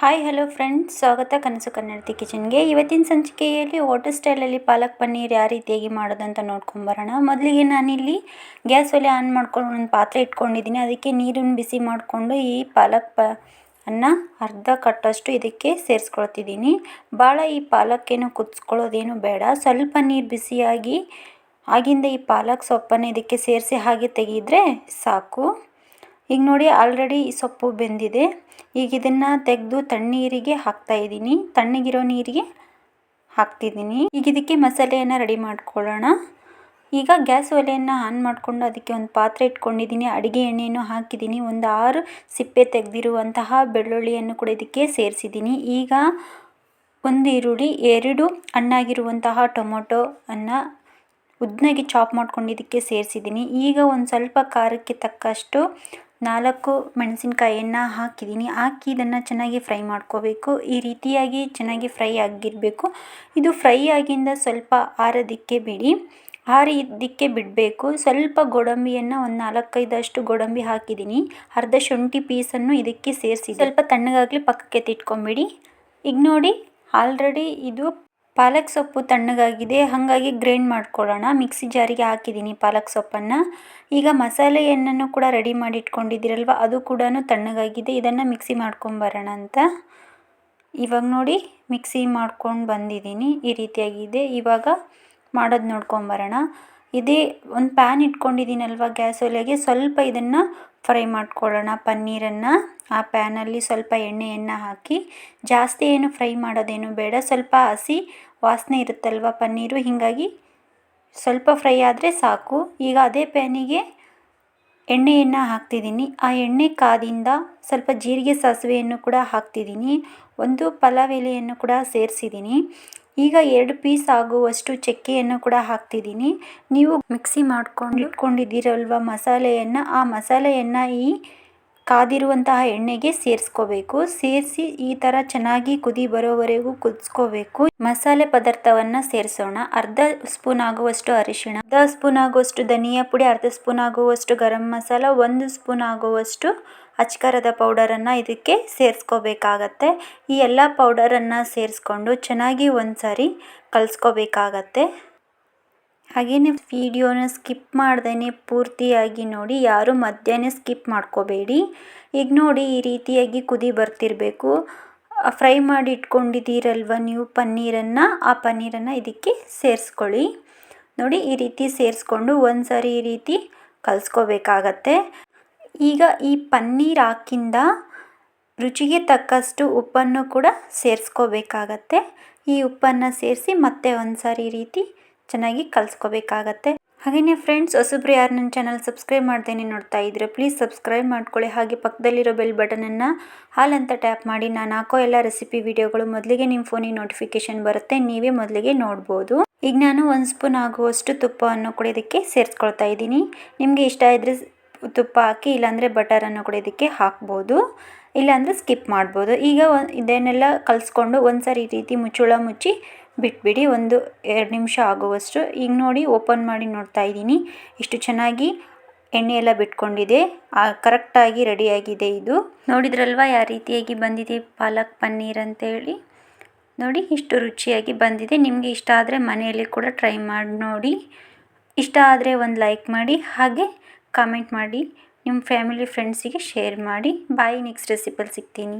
Hi hello friends ಸ್ವಾಗತ ಕನಸು ಕನ್ನಡತಿ ಕಿಚನ್ಗೆ. ಇವತ್ತಿನ ಸಂಚಿಕೆಯಲ್ಲಿ ವಾಟರ್ ಸ್ಟೈಲಲ್ಲಿ ಪಾಲಕ್ ಪನ್ನೀರ್ ಯಾವ ರೀತಿಯಾಗಿ ಮಾಡೋದಂತ ನೋಡ್ಕೊಂಬರೋಣ ಮೊದಲಿಗೆ ನಾನಿಲ್ಲಿ ಗ್ಯಾಸ್ ಒಲೆ ಆನ್ ಮಾಡ್ಕೊಂಡು ಒಂದು ಪಾತ್ರೆ ಇಟ್ಕೊಂಡಿದ್ದೀನಿ. ಅದಕ್ಕೆ ನೀರನ್ನು ಬಿಸಿ ಮಾಡಿಕೊಂಡು ಈ ಪಾಲಕ್ ಪ ಅನ್ನ ಅರ್ಧ ಕಟ್ಟಷ್ಟು ಇದಕ್ಕೆ ಸೇರಿಸ್ಕೊಳ್ತಿದ್ದೀನಿ. ಭಾಳ ಈ ಪಾಲಕ್ಕೇನು ಕುದಿಸ್ಕೊಳ್ಳೋದೇನು ಬೇಡ. ಸ್ವಲ್ಪ ನೀರು ಬಿಸಿಯಾಗಿ, ಆಗಿಂದ ಈ ಪಾಲಕ್ ಸೊಪ್ಪನ್ನು ಇದಕ್ಕೆ ಸೇರಿಸಿ ಹಾಗೆ ತೆಗೆದ್ರೆ ಸಾಕು. ಈಗ ನೋಡಿ ಆಲ್ರೆಡಿ ಈ ಸೊಪ್ಪು ಬೆಂದಿದೆ. ಈಗ ಇದನ್ನು ತೆಗೆದು ತಣ್ಣೀರಿಗೆ ಹಾಕ್ತಾ ಇದ್ದೀನಿ. ತಣ್ಣಗಿರೋ ನೀರಿಗೆ ಹಾಕ್ತಿದ್ದೀನಿ. ಈಗ ಇದಕ್ಕೆ ಮಸಾಲೆಯನ್ನು ರೆಡಿ ಮಾಡ್ಕೊಳ್ಳೋಣ. ಈಗ ಗ್ಯಾಸ್ ಒಲೆಯನ್ನು ಆನ್ ಮಾಡಿಕೊಂಡು ಅದಕ್ಕೆ ಒಂದು ಪಾತ್ರೆ ಇಟ್ಕೊಂಡಿದ್ದೀನಿ. ಅಡುಗೆ ಎಣ್ಣೆಯನ್ನು ಹಾಕಿದ್ದೀನಿ. ಒಂದು ಆರು ಸಿಪ್ಪೆ ತೆಗೆದಿರುವಂತಹ ಬೆಳ್ಳುಳ್ಳಿಯನ್ನು ಕೂಡ ಇದಕ್ಕೆ ಸೇರಿಸಿದ್ದೀನಿ. ಈಗ ಒಂದು ಈರುಳ್ಳಿ, ಎರಡು ಹಣ್ಣಾಗಿರುವಂತಹ ಟೊಮೊಟೊ ಅನ್ನು ಉದ್ದನಾಗಿ ಚಾಪ್ ಮಾಡ್ಕೊಂಡು ಇದಕ್ಕೆ ಸೇರಿಸಿದ್ದೀನಿ. ಈಗ ಒಂದು ಸ್ವಲ್ಪ ಖಾರಕ್ಕೆ ತಕ್ಕಷ್ಟು ನಾಲ್ಕು ಮೆಣಸಿನ್ಕಾಯಿಯನ್ನು ಹಾಕಿದ್ದೀನಿ. ಹಾಕಿ ಇದನ್ನು ಚೆನ್ನಾಗಿ ಫ್ರೈ ಮಾಡ್ಕೋಬೇಕು. ಈ ರೀತಿಯಾಗಿ ಚೆನ್ನಾಗಿ ಫ್ರೈ ಆಗಿರಬೇಕು. ಇದು ಫ್ರೈ ಆಗಿಂದ ಸ್ವಲ್ಪ ಆರೋದಿಕ್ಕೆ ಬಿಡಿ. ಆರಿದ್ದಕ್ಕೆ ಬಿಡಬೇಕು. ಸ್ವಲ್ಪ ಗೋಡಂಬಿಯನ್ನು ಒಂದು ನಾಲ್ಕೈದಷ್ಟು ಗೋಡಂಬಿ ಹಾಕಿದ್ದೀನಿ. ಅರ್ಧ ಶುಂಠಿ ಪೀಸನ್ನು ಇದಕ್ಕೆ ಸೇರಿಸಿ ಸ್ವಲ್ಪ ತಣ್ಣಗಾಗಲಿ ಪಕ್ಕಕ್ಕೆ ತಿಟ್ಕೊಂಬಿಡಿ. ಈಗ ನೋಡಿ, ಆಲ್ರೆಡಿ ಇದು ಪಾಲಕ್ ಸೊಪ್ಪು ತಣ್ಣಗಾಗಿದೆ, ಹಾಗಾಗಿ ಗ್ರೈಂಡ್ ಮಾಡ್ಕೊಳ್ಳೋಣ. ಮಿಕ್ಸಿ ಜಾರಿಗೆ ಹಾಕಿದ್ದೀನಿ ಪಾಲಕ್ ಸೊಪ್ಪನ್ನು. ಈಗ ಮಸಾಲೆಯನ್ನು ಕೂಡ ರೆಡಿ ಮಾಡಿ ಇಟ್ಕೊಂಡಿದ್ದೀರಲ್ವ ಅದು ಕೂಡ ತಣ್ಣಗಾಗಿದೆ. ಇದನ್ನು ಮಿಕ್ಸಿ ಮಾಡ್ಕೊಂಬರೋಣ ಅಂತ. ಇವಾಗ ನೋಡಿ, ಮಿಕ್ಸಿ ಮಾಡ್ಕೊಂಡು ಬಂದಿದ್ದೀನಿ. ಈ ರೀತಿಯಾಗಿದೆ. ಇವಾಗ ಮಾಡೋದು ನೋಡ್ಕೊಂಬರೋಣ. ಇದೇ ಒಂದು ಪ್ಯಾನ್ ಇಟ್ಕೊಂಡಿದ್ದೀನಲ್ವ ಗ್ಯಾಸ್ ಒಲೆಗೆ, ಸ್ವಲ್ಪ ಇದನ್ನು ಫ್ರೈ ಮಾಡ್ಕೊಳ್ಳೋಣ, ಪನ್ನೀರನ್ನು. ಆ ಪ್ಯಾನಲ್ಲಿ ಸ್ವಲ್ಪ ಎಣ್ಣೆಯನ್ನು ಹಾಕಿ, ಜಾಸ್ತಿ ಏನು ಫ್ರೈ ಮಾಡೋದೇನು ಬೇಡ, ಸ್ವಲ್ಪ ಹಸಿ ವಾಸನೆ ಇರುತ್ತಲ್ವ ಪನ್ನೀರು, ಹೀಗಾಗಿ ಸ್ವಲ್ಪ ಫ್ರೈ ಆದರೆ ಸಾಕು. ಈಗ ಅದೇ ಪ್ಯಾನಿಗೆ ಎಣ್ಣೆಯನ್ನು ಹಾಕ್ತಿದ್ದೀನಿ. ಆ ಎಣ್ಣೆ ಕಾದಿಂದ ಸ್ವಲ್ಪ ಜೀರಿಗೆ ಸಾಸಿವೆಯನ್ನು ಕೂಡ ಹಾಕ್ತಿದ್ದೀನಿ. ಒಂದು ಪಲಾವ್ ಎಲೆಯನ್ನು ಕೂಡ ಸೇರಿಸಿದ್ದೀನಿ. ಈಗ ಎರಡು ಪೀಸ್ ಆಗುವಷ್ಟು ಚಕ್ಕೆಯನ್ನು ಕೂಡ ಹಾಕ್ತಿದ್ದೀನಿ. ನೀವು ಮಿಕ್ಸಿ ಮಾಡ್ಕೊಂಡು ಇಟ್ಕೊಂಡಿದ್ದೀರಲ್ವ ಮಸಾಲೆಯನ್ನು? ಆ ಮಸಾಲೆಯನ್ನು ಈ ಕಾದಿರುವಂತಹ ಎಣ್ಣೆಗೆ ಸೇರಿಸ್ಕೋಬೇಕು. ಸೇರಿಸಿ ಈ ಥರ ಚೆನ್ನಾಗಿ ಕುದಿ ಬರೋವರೆಗೂ ಕುದಿಸ್ಕೋಬೇಕು. ಮಸಾಲೆ ಪದಾರ್ಥವನ್ನು ಸೇರಿಸೋಣ. ಅರ್ಧ ಸ್ಪೂನ್ ಆಗುವಷ್ಟು ಅರಿಶಿಣ, ಅರ್ಧ ಸ್ಪೂನ್ ಆಗುವಷ್ಟು ಧನಿಯಾ ಪುಡಿ, ಅರ್ಧ ಸ್ಪೂನ್ ಆಗುವಷ್ಟು ಗರಂ ಮಸಾಲ, ಒಂದು ಸ್ಪೂನ್ ಆಗುವಷ್ಟು ಅಚ್ಕಾರದ ಪೌಡರನ್ನು ಇದಕ್ಕೆ ಸೇರಿಸ್ಕೋಬೇಕಾಗತ್ತೆ. ಈ ಎಲ್ಲ ಪೌಡರನ್ನು ಸೇರಿಸ್ಕೊಂಡು ಚೆನ್ನಾಗಿ ಒಂದು ಸಾರಿ ಕಲಿಸ್ಕೋಬೇಕಾಗತ್ತೆ. ಹಾಗೆಯೇ ವಿಡಿಯೋನ ಸ್ಕಿಪ್ ಮಾಡ್ದೇ ಪೂರ್ತಿಯಾಗಿ ನೋಡಿ, ಯಾರು ಮಧ್ಯಾಹ್ನ ಸ್ಕಿಪ್ ಮಾಡ್ಕೋಬೇಡಿ. ಈಗ ನೋಡಿ ಈ ರೀತಿಯಾಗಿ ಕುದಿ ಬರ್ತಿರಬೇಕು. ಫ್ರೈ ಮಾಡಿ ಇಟ್ಕೊಂಡಿದ್ದೀರಲ್ವ ನೀವು ಪನ್ನೀರನ್ನು, ಆ ಪನ್ನೀರನ್ನು ಇದಕ್ಕೆ ಸೇರಿಸ್ಕೊಳ್ಳಿ. ನೋಡಿ ಈ ರೀತಿ ಸೇರಿಸ್ಕೊಂಡು ಒಂದು ಸಾರಿ ಈ ರೀತಿ ಕಲಿಸ್ಕೋಬೇಕಾಗತ್ತೆ. ಈಗ ಈ ಪನ್ನೀರ್ ಹಾಕಿಂದ ರುಚಿಗೆ ತಕ್ಕಷ್ಟು ಉಪ್ಪನ್ನು ಕೂಡ ಸೇರಿಸ್ಕೋಬೇಕಾಗತ್ತೆ. ಈ ಉಪ್ಪನ್ನು ಸೇರಿಸಿ ಮತ್ತೆ ಒಂದು ಸಾರಿ ರೀತಿ ಚೆನ್ನಾಗಿ ಕಲಿಸ್ಕೋಬೇಕಾಗತ್ತೆ. ಹಾಗೆಯೇ ಫ್ರೆಂಡ್ಸ್ ಹೊಸಬ್ರು ಯಾರು ನನ್ನ ಚಾನಲ್ ಸಬ್ಸ್ಕ್ರೈಬ್ ಮಾಡ್ದೇನೆ ನೋಡ್ತಾ ಇದ್ರೆ ಪ್ಲೀಸ್ ಸಬ್ಸ್ಕ್ರೈಬ್ ಮಾಡ್ಕೊಳ್ಳಿ. ಹಾಗೆ ಪಕ್ಕದಲ್ಲಿರೋ ಬೆಲ್ ಬಟನನ್ನು ಹಾಲಂತ ಟ್ಯಾಪ್ ಮಾಡಿ ನಾನು ಹಾಕೋ ಎಲ್ಲ ರೆಸಿಪಿ ವಿಡಿಯೋಗಳು ಮೊದಲಿಗೆ ನಿಮ್ಮ ಫೋನಿಗೆ ನೋಟಿಫಿಕೇಶನ್ ಬರುತ್ತೆ, ನೀವೇ ಮೊದಲಿಗೆ ನೋಡ್ಬೋದು. ಈಗ ನಾನು ಒಂದು ಸ್ಪೂನ್ ಆಗುವಷ್ಟು ತುಪ್ಪವನ್ನು ಕೂಡ ಇದಕ್ಕೆ ಸೇರಿಸ್ಕೊಳ್ತಾ ಇದ್ದೀನಿ. ನಿಮಗೆ ಇಷ್ಟ ಇದ್ದರೆ ತುಪ್ಪ ಹಾಕಿ, ಇಲ್ಲಾಂದರೆ ಬಟರನ್ನು ಕೂಡ ಇದಕ್ಕೆ ಹಾಕ್ಬೋದು. ಇಲ್ಲಾಂದರೆ ಸ್ಕಿಪ್ ಮಾಡ್ಬೋದು. ಈಗ ಇದನ್ನೆಲ್ಲ ಕಲಿಸ್ಕೊಂಡು ಒಂದು ಸಾರಿ ಈ ರೀತಿ ಮುಚ್ಚುಳ ಮುಚ್ಚಿ ಬಿಟ್ಬಿಡಿ. ಒಂದು ಎರಡು ನಿಮಿಷ ಆಗುವಷ್ಟು. ಈಗ ನೋಡಿ ಓಪನ್ ಮಾಡಿ ನೋಡ್ತಾ ಇದ್ದೀನಿ. ಇಷ್ಟು ಚೆನ್ನಾಗಿ ಎಣ್ಣೆ ಎಲ್ಲ ಬಿಟ್ಕೊಂಡಿದೆ. ಕರೆಕ್ಟಾಗಿ ರೆಡಿಯಾಗಿದೆ ಇದು. ನೋಡಿದ್ರಲ್ವ ಯಾವ ರೀತಿಯಾಗಿ ಬಂದಿದೆ ಪಾಲಕ್ ಪನ್ನೀರ್ ಅಂತೇಳಿ? ನೋಡಿ, ಇಷ್ಟು ರುಚಿಯಾಗಿ ಬಂದಿದೆ. ನಿಮಗೆ ಇಷ್ಟ ಆದರೆ ಮನೆಯಲ್ಲಿ ಕೂಡ ಟ್ರೈ ಮಾಡಿ ನೋಡಿ. ಇಷ್ಟ ಆದರೆ ಒಂದು ಲೈಕ್ ಮಾಡಿ. ಹಾಗೆ ಕಾಮೆಂಟ್ ಮಾಡಿ ನಿಮ್ಮ ಫ್ಯಾಮಿಲಿ ಫ್ರೆಂಡ್ಸಿಗೆ ಶೇರ್ ಮಾಡಿ. ಬಾಯ್ ನೆಕ್ಸ್ಟ್ ರೆಸಿಪಲ್ಲಿ ಸಿಗ್ತೀನಿ.